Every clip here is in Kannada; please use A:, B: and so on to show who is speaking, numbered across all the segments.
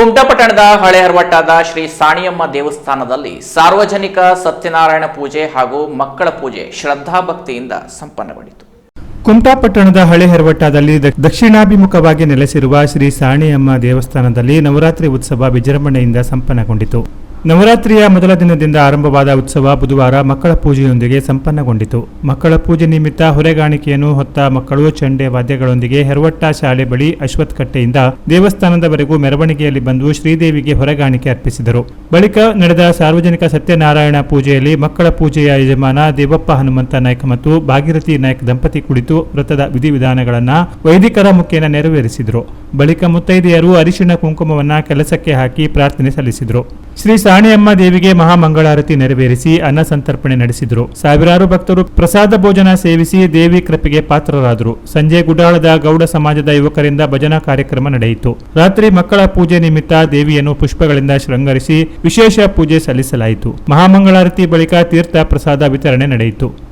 A: ಕುಮಟಪಟ್ಟಣದ ಹಳೆ ಹರವಟ್ಟಾದ ಶ್ರೀ ಸಾಣಿಯಮ್ಮ ದೇವಸ್ಥಾನದಲ್ಲಿ ಸಾರ್ವಜನಿಕ ಸತ್ಯನಾರಾಯಣ ಪೂಜೆ ಹಾಗೂ ಮಕ್ಕಳ ಪೂಜೆ ಶ್ರದ್ಧಾಭಕ್ತಿಯಿಂದ ಸಂಪನ್ನಗೊಂಡಿತು.
B: ಕುಮಟಾಪಟ್ಟಣದ ಹಳೆ ಹೆರವಟ್ಟದಲ್ಲಿ ದಕ್ಷಿಣಾಭಿಮುಖವಾಗಿ ನೆಲೆಸಿರುವ ಶ್ರೀ ಸಾಣಿಯಮ್ಮ ದೇವಸ್ಥಾನದಲ್ಲಿ ನವರಾತ್ರಿ ಉತ್ಸವ ವಿಜೃಂಭಣೆಯಿಂದ ಸಂಪನ್ನಗೊಂಡಿತು. ನವರಾತ್ರಿಯ ಮೊದಲ ದಿನದಿಂದ ಆರಂಭವಾದ ಉತ್ಸವ ಬುಧವಾರ ಮಕ್ಕಳ ಪೂಜೆಯೊಂದಿಗೆ ಸಂಪನ್ನಗೊಂಡಿತು. ಮಕ್ಕಳ ಪೂಜೆ ನಿಮಿತ್ತ ಹೊರೆಗಾಣಿಕೆಯನ್ನು ಹೊತ್ತ ಮಕ್ಕಳು ಚಂಡೆ ವಾದ್ಯಗಳೊಂದಿಗೆ ಹೆರವಟ್ಟ ಶಾಲೆ ಬಳಿ ಅಶ್ವತ್ಥಕಟ್ಟೆಯಿಂದ ದೇವಸ್ಥಾನದವರೆಗೂ ಮೆರವಣಿಗೆಯಲ್ಲಿ ಬಂದು ಶ್ರೀದೇವಿಗೆ ಹೊರೆಗಾಣಿಕೆ ಅರ್ಪಿಸಿದರು. ಬಳಿಕ ನಡೆದ ಸಾರ್ವಜನಿಕ ಸತ್ಯನಾರಾಯಣ ಪೂಜೆಯಲ್ಲಿ ಮಕ್ಕಳ ಪೂಜೆಯ ಯಜಮಾನ ದೇವಪ್ಪ ಹನುಮಂತ ನಾಯ್ಕ ಮತ್ತು ಭಾಗೀರಥಿ ನಾಯ್ಕ ದಂಪತಿ ಕುಳಿತು ವ್ರತದ ವಿಧಿವಿಧಾನಗಳನ್ನು ವೈದಿಕರ ಮುಖೇನ ನೆರವೇರಿಸಿದರು. ಬಳಿಕ ಮುತ್ತೈದೆಯರು ಅರಿಶಿಣ ಕುಂಕುಮವನ್ನು ಕೆಲಸಕ್ಕೆ ಹಾಕಿ ಪ್ರಾರ್ಥನೆ ಸಲ್ಲಿಸಿದರು. ಶ್ರೀ ಸಾಣಿಯಮ್ಮ ದೇವಿಗೆ ಮಹಾಮಂಗಳಾರತಿ ನೆರವೇರಿಸಿ ಅನ್ನ ಸಂತರ್ಪಣೆ ನಡೆಸಿದರು. ಸಾವಿರಾರು ಭಕ್ತರು ಪ್ರಸಾದ ಭೋಜನ ಸೇವಿಸಿ ದೇವಿ ಕೃಪೆಗೆ ಪಾತ್ರರಾದರು. ಸಂಜೆ ಗುಡಾಳದ ಗೌಡ ಸಮಾಜದ ಯುವಕರಿಂದ ಭಜನಾ ಕಾರ್ಯಕ್ರಮ ನಡೆಯಿತು. ರಾತ್ರಿ ಮಕ್ಕಳ ಪೂಜೆ ನಿಮಿತ್ತ ದೇವಿಯನ್ನು ಪುಷ್ಪಗಳಿಂದ ಶೃಂಗರಿಸಿ ವಿಶೇಷ ಪೂಜೆ ಸಲ್ಲಿಸಲಾಯಿತು. ಮಹಾಮಂಗಳಾರತಿ ಬಳಿಕ ತೀರ್ಥ ಪ್ರಸಾದ ವಿತರಣೆ ನಡೆಯಿತು.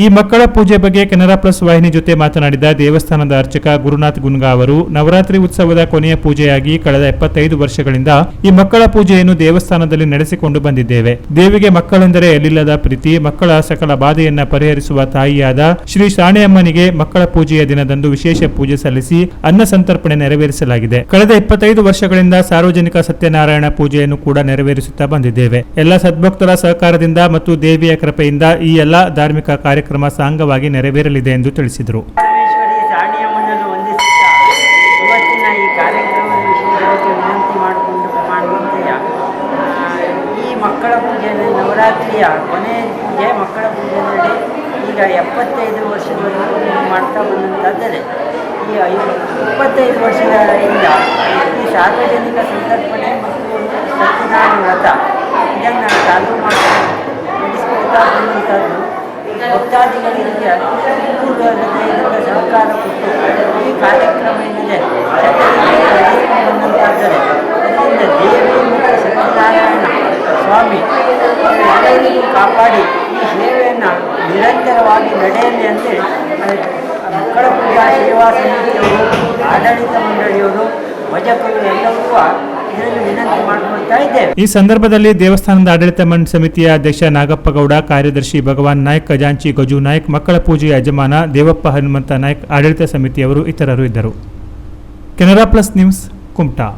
B: ಈ ಮಕ್ಕಳ ಪೂಜೆ ಬಗ್ಗೆ ಕೆನರಾ ಪ್ಲಸ್ ವಾಹಿನಿ ಜೊತೆ ಮಾತನಾಡಿದ ದೇವಸ್ಥಾನದ ಅರ್ಚಕ ಗುರುನಾಥ್ ಗುನ್ಗಾ ಅವರು, ನವರಾತ್ರಿ ಉತ್ಸವದ ಕೊನೆಯ ಪೂಜೆಯಾಗಿ ಕಳೆದ ಎಪ್ಪತ್ತೈದು ವರ್ಷಗಳಿಂದ ಈ ಮಕ್ಕಳ ಪೂಜೆಯನ್ನು ದೇವಸ್ಥಾನದಲ್ಲಿ ನಡೆಸಿಕೊಂಡು ಬಂದಿದ್ದೇವೆ. ದೇವಿಗೆ ಮಕ್ಕಳೆಂದರೆ ಎಲ್ಲಿಲ್ಲದ ಪ್ರೀತಿ, ಮಕ್ಕಳ ಸಕಲ ಬಾಧೆಯನ್ನ ಪರಿಹರಿಸುವ ತಾಯಿಯಾದ ಶ್ರೀ ಶಾಣೆಯಮ್ಮನಿಗೆ ಮಕ್ಕಳ ಪೂಜೆಯ ದಿನದಂದು ವಿಶೇಷ ಪೂಜೆ ಸಲ್ಲಿಸಿ ಅನ್ನ ಸಂತರ್ಪಣೆ ನೆರವೇರಿಸಲಾಗಿದೆ. ಕಳೆದ ಇಪ್ಪತ್ತೈದು ವರ್ಷಗಳಿಂದ ಸಾರ್ವಜನಿಕ ಸತ್ಯನಾರಾಯಣ ಪೂಜೆಯನ್ನು ಕೂಡ ನೆರವೇರಿಸುತ್ತಾ ಬಂದಿದ್ದೇವೆ. ಎಲ್ಲ ಸದ್ಭಕ್ತರ ಸಹಕಾರದಿಂದ ಮತ್ತು ದೇವಿಯ ಕೃಪೆಯಿಂದ ಈ ಎಲ್ಲ ಧಾರ್ಮಿಕ ಕಾರ್ಯಕ್ರಮ ಸಾಂಗವಾಗಿ ನೆರವೇರಲಿದೆ ಎಂದು ತಿಳಿಸಿದರು.
C: ಮಕ್ಕಳ ಪೂಜೆಯಲ್ಲಿ ನವರಾತ್ರಿಯ ಪೂಜೆ, ಮಕ್ಕಳ ಪೂಜೆಯಲ್ಲಿ ಈಗ ಎಪ್ಪತ್ತೈದು ವರ್ಷದವರೆಗೂ ಮಾಡ್ತಾ ಬಂದಂತಾದರೆ, ಈ ಇಪ್ಪತ್ತೈದು ವರ್ಷಗಳಿಂದ ಈ ಸಾರ್ವಜನಿಕ ಸಂತರ್ಪಣೆ ಮತ್ತು ಸತ್ಯನಾರಾಯಣ ವ್ರತ ಇದನ್ನು ಚಾಲೂ ಮಾಡಿ ಭಕ್ತಾದಿಗಳಿಗೆ ಪೂರ್ವ ಹೃದಯದಿಂದ ಸಹಕಾರ ಕೊಟ್ಟು ಈ ಕಾರ್ಯಕ್ರಮ ಏನಿದೆ ಬಂದಂತಾದರೆ ಅದರಿಂದ ದೇವಿ ಮತ್ತು ಸತ್ಯನಾರಾಯಣ ಸ್ವಾಮಿ ಎಲ್ಲರಿಗೂ ಕಾಪಾಡಿ ಈ ಸೇವೆಯನ್ನು ನಿರಂತರವಾಗಿ ನಡೆಯಲಿ ಅಂತೇಳಿ ಮಕ್ಕಳ ಪೂಜಾ, ಸೇವಾ ಸಮಿತಿಯವರು, ಆಡಳಿತ ಮಂಡಳಿಯವರು, ಭಜಕರು ಎಲ್ಲವೂ
B: ಈ ಸಂದರ್ಭದಲ್ಲಿ ದೇವಸ್ಥಾನದ ಆಡಳಿತ ಮಂಡಳಿ ಸಮಿತಿಯ ಅಧ್ಯಕ್ಷ ನಾಗಪ್ಪಗೌಡ, ಕಾರ್ಯದರ್ಶಿ ಭಗವಾನ್ ನಾಯ್ಕ್ ಖಜಾಂಚಿ ಗಜು ನಾಯ್ಕ್, ಮಕ್ಕಳ ಪೂಜೆಯ ಯಜಮಾನ ದೇವಪ್ಪ ಹನುಮಂತ ನಾಯ್ಕ್, ಆಡಳಿತ ಸಮಿತಿಯವರು ಇತರರು ಇದ್ದರು. Canara plus news Kumta.